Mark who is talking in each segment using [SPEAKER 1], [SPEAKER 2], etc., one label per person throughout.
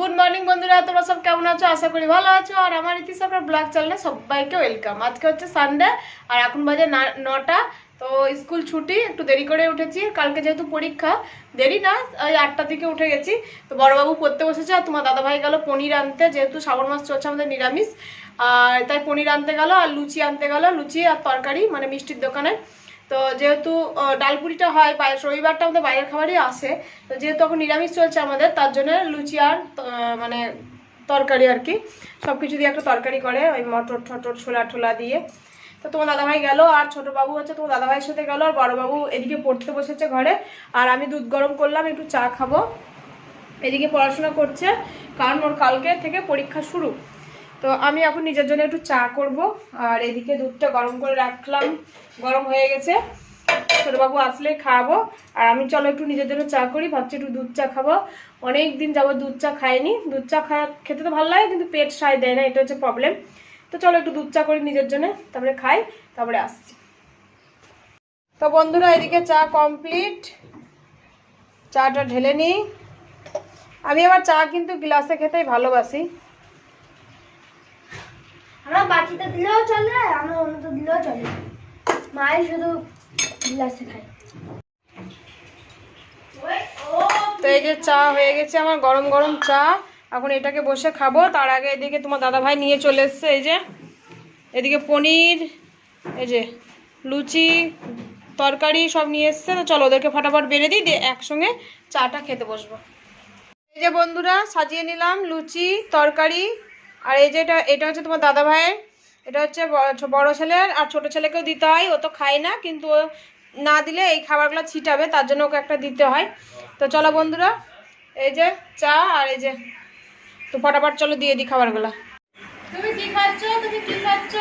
[SPEAKER 1] Good morning বন্ধুরা, তোমরা সব কেমন আছো? আশা করি ভালো আছো। আর আমার ইতি সরকার ব্লগ চ্যানেলে সবাইকে ওয়েলকাম আজকে হচ্ছে সানডে আর এখন বাজে নটা। তো স্কুল ছুটি, একটু দেরি করে উঠেছি। কালকে যেহেতু পরীক্ষা, দেরি না ওই আটটা থেকে উঠে গেছি। তো বড়বাবু পড়তে বসেছে, আর তোমার দাদাভাই গেল পনির আনতে, যেহেতু শ্রাবণ মাস চলছে আমাদের নিরামিষ। আর তাই পনির আনতে গেল, আর লুচি আনতে গেল, লুচি আর তরকারি মানে মিষ্টির দোকানে। তো যেহেতু ডালপুরিটা হয় রবিবারটা আমাদের বাইরের খাবারই আসে তো যেহেতু এখন নিরামিষ চলছে আমাদের, তার জন্য লুচি আর মানে তরকারি আর কি। সব কিছু দিয়ে একটা তরকারি করে, ওই মটর ঠটর ছোলা ঠোলা দিয়ে। তো তোমার দাদাভাই গেল, আর ছোট বাবু হচ্ছে তোমার দাদাভাইয়ের সাথে গেল, আর বড় বাবু এদিকে পড়তে বসেছে ঘরে। আর আমি দুধ গরম করলাম, একটু চা খাব। এদিকে পড়াশোনা করছে, কারণ ওর কালকে থেকে পরীক্ষা শুরু। তো আমি এখন নিজের জন্য একটু চা করব। আর এদিকে দুধটা গরম করে রাখলাম। গরম হয়ে গেছে। ছোটবাবু আসলে খাওয়াবো আর আমি চলো একটু নিজের জন্য চা করি। ভাবছি একটু দুধ চা খাব। অনেক দিন যাব দুধ চা খাইনি। দুধ চা খাওয়া খেতে তো ভালো লাগে, কিন্তু পেট সায় দেয় না। এটা হচ্ছে প্রবলেম তো চলো একটু দুধ চা করি নিজের জন্য। তারপরে খাই, তারপরে আসছি। তো বন্ধুরা, এদিকে চা কমপ্লিট চাটা ঢেলে নিই। আমি আবার চা কিন্তু গ্লাসে খেতেই ভালোবাসি।
[SPEAKER 2] আমরা বাটিতে দিলেও চলে, আমরা অন্যতে দিলেও চলে। মায়ের শুধু গ্লাসে খায়।
[SPEAKER 1] তো এই যে চা হয়ে গেছে আমার গরম গরম চা। এখন এটাকে বসে খাব। তার আগে এদিকে তোমার দাদা ভাই নিয়ে চলে এসছে, এই যে। এদিকে পনির, এই যে লুচি, তরকারি সব নিয়ে এসছে। তো চলো ওদেরকে ফটাফট বেড়ে দিই, দিয়ে একসঙ্গে চাটা খেতে বসবো। এই যে বন্ধুরা, সাজিয়ে নিলাম লুচি, তরকারি আর এই যে এটা এটা হচ্ছে তোমার দাদা ভাইয়ের, এটা হচ্ছে বড় ছেলের, আর ছোট ছেলেকেও দিতে হয়, ও তো খায় না, কিন্তু ও না দিলে এই খাবারগুলো ছিটাবে, তার জন্য ওকে একটা দিতে হয়। তো চলো বন্ধুরা, এই যে চা আর এই যে, তো ফটাফট চলো দিয়ে দিই খাবারগুলো। তুমি কি খাচ্ছ? তুমি কি খাচ্ছ?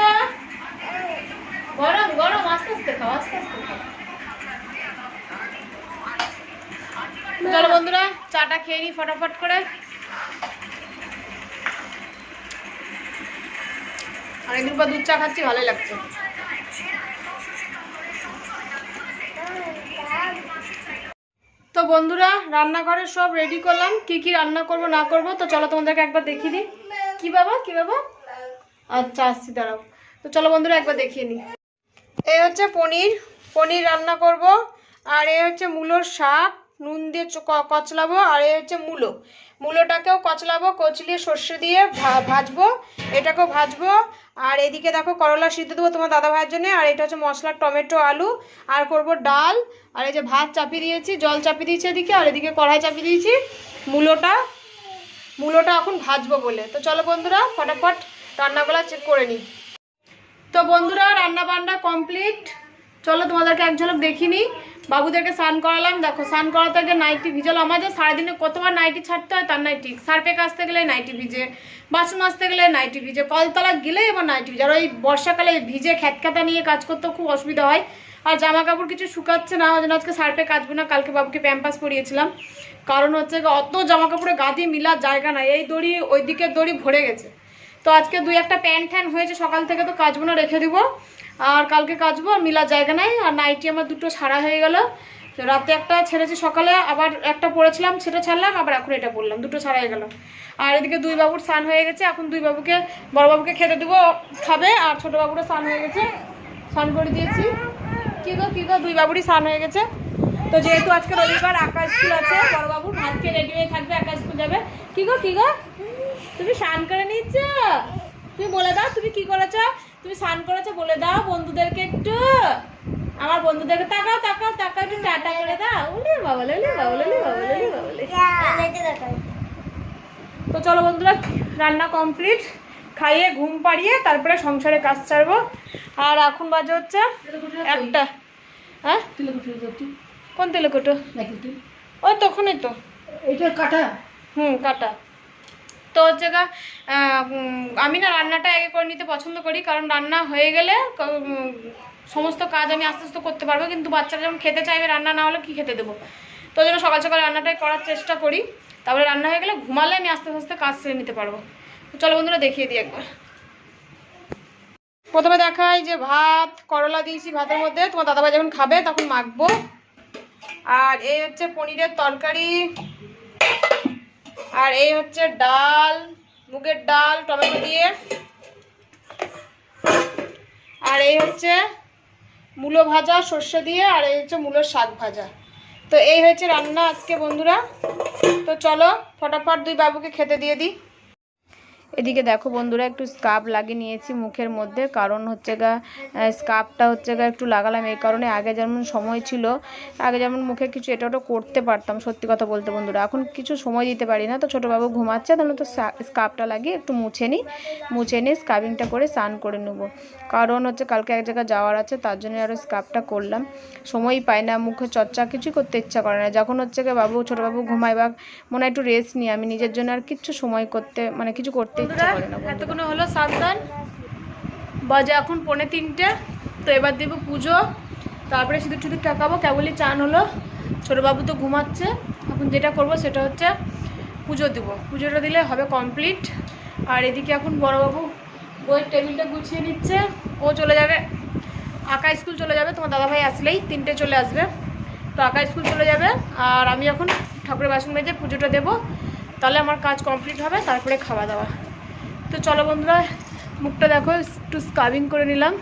[SPEAKER 1] গরম গরম, আস্তে আস্তে খাও, আস্তে আস্তে খাও। চলো বন্ধুরা, চাটা খেয়ে নিই ফটাফট করে। অনেকদিন পর দুধ চা খাচ্ছি, ভালোই লাগছে। তো বন্ধুরা, রান্নাঘরে সব রেডি করলাম, কি কি রান্না করব, না করব, তো চলো তোমাদেরকে একবার দেখিয়ে দিই। কি বাবা কি বাবা? আচ্ছা আসছি, দাঁড়াও। তো চলো বন্ধুরা, একবার দেখিয়ে নিই। এই হচ্ছে পনির পনির রান্না করব, আর এই হচ্ছে মূলোর শাক নুন দিয়ে কচলাবো, আর এই হচ্ছে মূলো, মূলোটাকেও কচলাবো, কচলিয়ে সর্ষে দিয়ে ভাজবো, এটাকেও ভাজবো, আর এদিকে দেখো করলা সিদ্ধ দেবো তোমার দাদা ভাইয়ের জন্য, আর এটা হচ্ছে মশলা, টমেটো, আলু, আর করব ডাল, আর এই যে ভাত চাপিয়ে দিয়েছি, জল চাপিয়ে দিয়েছি এদিকে, আর এদিকে কড়াই চাপিয়ে দিয়েছি, মূলোটা মূলোটা এখন ভাজবো বলে। তো চলো বন্ধুরা, ফটাফট রান্নাগুলো চেক করে নিই। তো বন্ধুরা রান্না বান্না কমপ্লিট চলো তোমাদেরকে এক ঝলক দেখিনি। বাবুদেরকে স্নান করালাম, দেখো স্নান করাতে গিয়ে নাইটি ভিজালো। আমাদের সারাদিনে কতবার নাইটি ছাড়তে হয় তার নাইটি সার্পে কাচতে গেলে নাইটি ভিজে, বাসন মাজতে গেলে নাইটি ভিজে, কলতলা গেলেই এবার নাইটি ভিজে। আর ওই বর্ষাকালে ভিজে খ্যাতখ্যাতা নিয়ে কাজ করতেও খুব অসুবিধা হয়। আর জামা কাপড় কিছু শুকাচ্ছে না, ওই জন্য আজকে সার্পে কাচবো না, কালকে বাবুকে প্যাম্পাস পরিয়েছিলাম। কারণ হচ্ছে অত জামা কাপড়ে গা দিয়ে মিলার জায়গা নাই, এই দড়ি, ওই দিকের দড়ি ভরে গেছে। তো আজকে দুই একটা প্যান্ট ফ্যান হয়েছে, সকাল থেকে তো কাচবো না, রেখে দিব। আর কালকে কাচবো, আর মিলার জায়গা নাই, আর নাইটি আমার দুটো ছাড়া হয়ে গেল। রাতে একটা ছেড়েছি সকালে, আবার একটা পড়েছিলাম, সেটা ছাড়লাম, আবার এখন এটা পরলাম দুটো ছাড়া হয়ে গেল। আর এদিকে দুই বাবুর স্নান হয়ে গেছে, এখন দুই বাবুকে, বড় বাবুকে খেতে দেবো, খাবে, আর ছোট বাবুরও স্নান হয়ে গেছে, স্নান করে দিয়েছি। কি গো কি গো, দুই বাবুরই স্নান হয়ে গেছে। তো যেহেতু আজকে রবিবার, আকাশ স্কুল আছে, বড় বাবু ভাত খেয়ে রেডি হয়ে থাকবে, আকাশ স্কুল যাবে। কি গো কি গো? তুমি স্নান করে নিচ্ছ তুমি বলে দাও তুমি কি করেছ? তুমি স্নান করেছ বলে দাও বন্ধুদেরকে একটু। আমার বন্ধুদেরকে তাকাও তাকাও তাকাও একটু টাটা করে দাও। উলি বাবা ললি বাবা বাবা ললি বাবা তো চলো বন্ধুরা রান্না কমপ্লিট। খাইয়ে ঘুম পাড়িয়ে তারপরে সংসারে কাজ ছাড়বো। আর এখন বাজে হচ্ছে একটা। হ্যাঁ? কোন তেলেকুটো ওই তখনই তো।
[SPEAKER 2] এটা কাটা?
[SPEAKER 1] হুম কাটা। তো হচ্ছে গা আমি না রান্নাটা আগে করে নিতে পছন্দ করি, কারণ রান্না হয়ে গেলে সমস্ত কাজ আমি আস্তে আস্তে করতে পারব, কিন্তু বাচ্চারা যখন খেতে চাইবে রান্না না হলে কি খেতে দেবো? তো জন্য সকাল সকাল রান্নাটাই করার চেষ্টা করি। তারপরে রান্না হয়ে গেলে ঘুমালে আমি আস্তে আস্তে কাজ সেরে নিতে পারব। চলো বন্ধুরা দেখিয়ে দিই একবার। প্রথমে দেখাই যে ভাত, করলা দিয়েছি ভাতের মধ্যে। তোমার দাদাভাই যখন খাবে তখন মাখবো। আর এই হচ্ছে পনিরের তরকারি। আর এই হচ্ছে ডাল, মুগের ডাল, টমেটো দিয়ে। আর এই হচ্ছে মূলো ভাজা, সর্ষে দিয়ে, আর এই হচ্ছে মূলোর শাক ভাজা। তো এই হয়েছে রান্না আজকে বন্ধুরা। তো চলো, ফটাফট দুই বাবুকে খেতে দিয়ে দিই। এদিকে দেখো বন্ধুরা, একটু স্কার্ফ লাগিয়ে নিয়েছি মুখের মধ্যে। কারণ হচ্ছে গা স্কার্ফটা হচ্ছে গা একটু লাগালাম, এই কারণে আগে যেমন সময় ছিল, আগে যেমন মুখে কিছু এটা ওটা করতে পারতাম, সত্যি কথা বলতে বন্ধুরা। এখন কিছু সময় দিতে পারি না, তো ছোটো বাবু ঘুমাচ্ছে, তাহলে তো স্কার্ফটা লাগিয়ে একটু মুছে নিই। মুছে নিয়ে স্কার্ফিংটা করে স্নান করে নেব। কারণ হচ্ছে কালকে এক জায়গায় যাওয়ার আছে, তার জন্য আরও স্কার্ফটা করলাম। সময়ই পাই না, মুখে চর্চা কিছুই করতে ইচ্ছা করে না। যখন হচ্ছে গিয়ে বাবু, ছোটোবাবু ঘুমায় বা মনে একটু রেস্ট নিই, আমি নিজের জন্য আর কিচ্ছু সময় করতে মানে কিছু করতে ইচ্ছা করে না এতক্ষণ হলো সাবধান। বাজে এখন পৌনে তিনটে তো এবার দেবো পুজো। তারপরে শুধু শুধু টাকাবো কেবলই চান হলো। ছোটো বাবু তো ঘুমাচ্ছে। এখন যেটা করব সেটা হচ্ছে পুজো দেবো। পুজোটা দিলে হবে কমপ্লিট। আর এদিকে এখন বড়োবাবু বইয়ের টেবিলটা গুছিয়ে নিচ্ছে। ও চলে যাবে। আঁকা স্কুল চলে যাবে। তোমার দাদাভাই আসলেই তিনটে চলে আসবে। তো আঁকা স্কুল চলে যাবে। আর আমি এখন ঠাকুরের বাসন মেজে পুজোটা দেবো। তাহলে আমার কাজ কমপ্লিট হবে। তারপরে খাওয়া দাওয়া। তো চলো বন্ধুরা, মুখটা দেখো, একটু স্কাবিং করে নিলাম।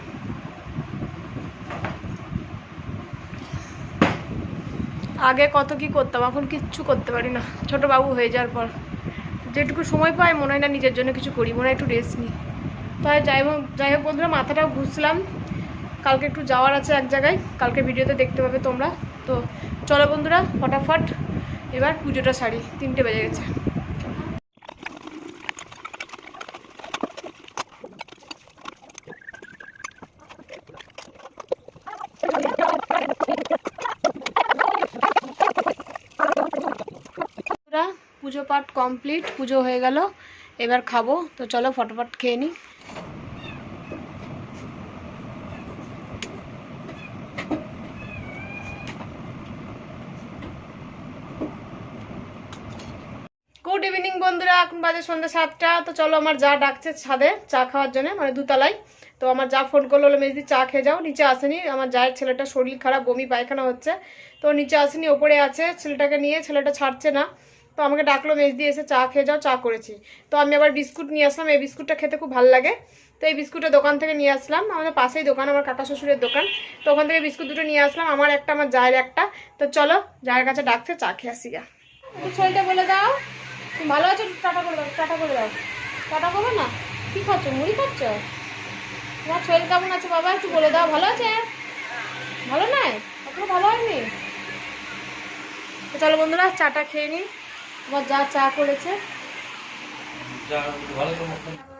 [SPEAKER 1] আগে কত কি করতাম, এখন কিচ্ছু করতে পারি না। ছোট বাবু হয়ে যাওয়ার পর। যেটুকু সময় পাই, মনে হয় না নিজের জন্য কিছু করি, মনে হয় একটু রেস্ট নিই। তাই যাই হোক যাই হোক বন্ধুরা, মাথাটাও ঘুষলাম। কালকে একটু যাওয়ার আছে এক জায়গায়, কালকে ভিডিওতে দেখতে পাবে তোমরা। তো চলো বন্ধুরা, ফটাফট এবার পুজোটা সারি, তিনটে বেজে গেছে বন্ধুরা, পুজো পাঠ কমপ্লিট, পুজো হয়ে গেল, এবার খাব। তো চলো ফটোফট খেয়ে নিই। গুড ইভিনিং বন্ধুরা, এখন বাজে সন্ধ্যা সাতটা। তো চলো আমার যা ডাকছে ছাদে, চা খাওয়ার জন্য মানে দুতলায়। তো আমার যা ফোন করল হলো মেজদি, চা খেয়ে যাও। নিচে আসেনি, আমার জায়ের ছেলেটা শরীর খারাপ, বমি, পায়খানা হচ্ছে। তো নিচে আসেনি, ওপরে আছে, ছেলেটাকে নিয়ে, ছেলেটা ছাড়ছে না। তো আমাকে ডাকলো, মেজ দিয়ে এসে চা খেয়ে যাও, চা করেছি। তো আমি আবার বিস্কুট নিয়ে আসলাম, এই বিস্কুটটা খেতে খুব ভালো লাগে। তো এই বিস্কুটের দোকান থেকে নিয়ে আসলাম, আমাদের পাশেই দোকান, আমার কাকা শ্বশুরের দোকান। তো ওখান থেকে বিস্কুট দুটো নিয়ে আসলাম, আমার একটা, আমার জায়ের একটা। তো চলো, জায়ের কাছে ডাকছে, চা খেয়ে আসি গা ছেলেটা বলে দাও। তুমি ভালো আছো? টাটা করে দাও, টাটা করে দাও। টাটা করবে না? কি খাচ্ছ? মুড়ি খাচ্ছ? তোমার শরীর কেমন আছে বাবা? একটু বলে দাও, ভালো আছে? ভালো নয়? এখনও ভালো হয়নি? তো চলো বন্ধুরা, চাটা খেয়ে নিই। আমার যা চা করেছে।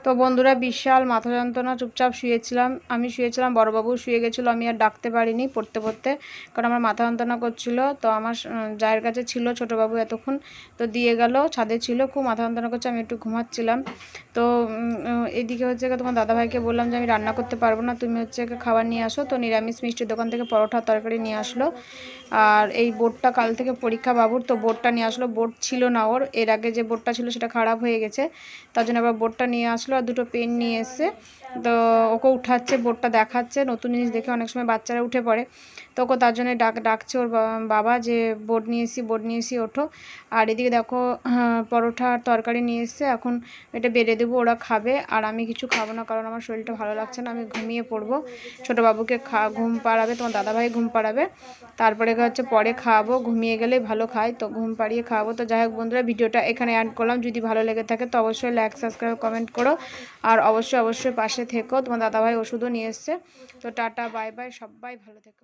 [SPEAKER 1] তো বন্ধুরা, বিশাল মাথা যন্ত্রণা, চুপচাপ শুয়েছিলাম। আমি শুয়েছিলাম, বড়বাবু শুয়ে গেছিল, আমি আর ডাকতে পারিনি পড়তে পড়তে, কারণ আমার মাথা যন্ত্রণা করছিল। তো আমার জায়ের কাছে ছিল ছোটোবাবু এতক্ষণ, তো দিয়ে গেল, ছাদে ছিল, খুব মাথা যন্ত্রণা করছে, আমি একটু ঘুমাচ্ছিলাম। তো এদিকে হচ্ছে তোমার দাদাভাইকে বললাম যে, আমি রান্না করতে পারব না, তুমি হচ্ছে খাবার নিয়ে আসো। তো নিরামিষ মিষ্টির দোকান থেকে পরোটা তরকারি নিয়ে আসলো। আর এই বোর্ডটা কাল থেকে পরীক্ষা বাবুর, তো বোর্ডটা নিয়ে আসলো, বোর্ড ছিল না ওর, এর আগে যে বোর্ডটা ছিল সেটা খারাপ হয়ে গেছে, তার জন্য আবার বোর্ডটা নিয়ে আসলো আর দুটো পেন নিয়ে এসছে তো ওকে উঠাচ্ছে বোর্ডটা দেখাচ্ছে। নতুন জিনিস দেখে অনেক সময় বাচ্চারা উঠে পড়ে। তো ওকে তার জন্য ডাক ডাকছে ওর বাবা যে বোর্ড নিয়ে এসি বোর্ড নিয়ে এসি ওঠো। আর এদিকে দেখো হ্যাঁ, পরোটা আর তরকারি নিয়ে এসছে। এখন এটা বেড়ে দেবো ওরা খাবে। আর আমি কিছু খাব না কারণ আমার শরীরটা ভালো লাগছে না। আমি ঘুমিয়ে পড়ব। ছোটো বাবুকে খা ঘুম পাড়াবে তোমার দাদাভাই ঘুম পাড়াবে। তারপরে হচ্ছে পরে খাওয়াবো ঘুমিয়ে গেলে ভালো খাই। তো ঘুম পাড়িয়ে খাওয়াবো তো যাই হোক বন্ধুরা ভিডিওটা এখানে অ্যাড করলাম। যদি ভালো লেগে থাকে তো অবশ্যই লাইক সাবস্ক্রাইব কমেন্ট করো। আর অবশ্যই অবশ্যই পাশে থেকো। তোমার দাদাভাই ওষুধও নিয়ে এসছে। তো টাটা, বাই বাই, সবাই ভালো থেকো।